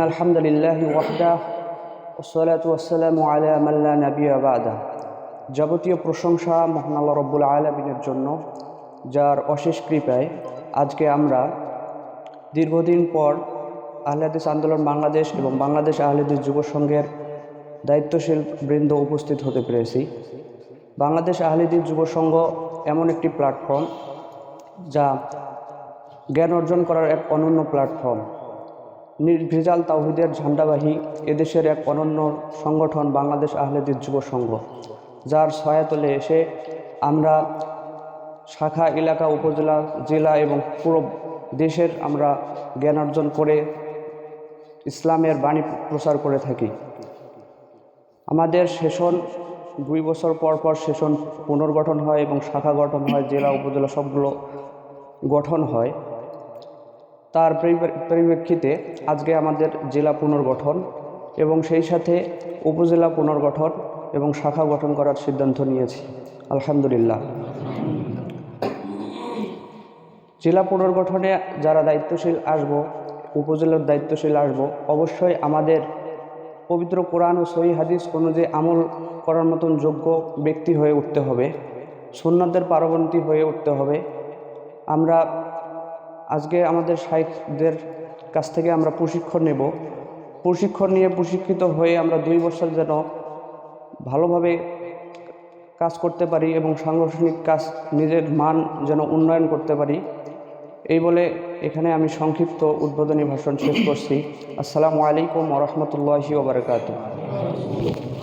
إن الحمد لله وحده والصلاة والسلام على من لا نبي بعده যাবতীয় প্রশংসা মহান আল্লাহ রব্বুল আলমিনের জন্য যার অশেষ কৃপায় আজকে আমরা দীর্ঘদিন পর আহলাদিস আন্দোলন বাংলাদেশ এবং বাংলাদেশ আহলাদিস যুব সংঘের দায়িত্বশীল বৃন্দ উপস্থিত হতে পেরেছি বাংলাদেশ আহলিদিস যুব সংঘ এমন একটি প্ল্যাটফর্ম যা জ্ঞান অর্জন করার এক অনন্য প্ল্যাটফর্ম নির্ভেজাল তাওহিদের ঝান্ডাবাহী এদেশের এক অনন্য সংগঠন বাংলাদেশ আহলেদের যুব সংঘ, যার সহায়তলে এসে আমরা শাখা এলাকা, উপজেলা, জেলা এবং পুরো দেশের আমরা জ্ঞান অর্জন করে ইসলামের বাণী প্রচার করে থাকি। আমাদের সেশন দুই বছর পর পর সেশন পুনর্গঠন হয় এবং শাখা গঠন হয়, জেলা, উপজেলা সবগুলো গঠন হয়। তার পরিপ্রেক্ষিতে আজকে আমাদের জেলা পুনর্গঠন এবং সেই সাথে উপজেলা পুনর্গঠন এবং শাখা গঠন করার সিদ্ধান্ত নিয়েছি। আলহামদুলিল্লাহ। জেলা পুনর্গঠনে যারা দায়িত্বশীল আসব, উপজেলার দায়িত্বশীল আসব, অবশ্যই আমাদের পবিত্র কোরআন ও সহি হাদিস অনুযায়ী আমল করার মতন যোগ্য ব্যক্তি হয়ে উঠতে হবে, সুন্নাতের পারবন্তী হয়ে উঠতে হবে। আমরা আজকে আমাদের শাইখদের কাছ থেকে আমরা প্রশিক্ষণ নেব। প্রশিক্ষণ নিয়ে প্রশিক্ষিত হয়ে আমরা দুই বছর যেন ভালোভাবে কাজ করতে পারি এবং সাংগঠনিক কাজ নিজের মান যেন উন্নয়ন করতে পারি। এই বলে এখানে আমি সংক্ষিপ্ত উদ্বোধনী ভাষণ শেষ করছি। আসসালামু আলাইকুম রহমতুল্লাহি ওবরাকাতু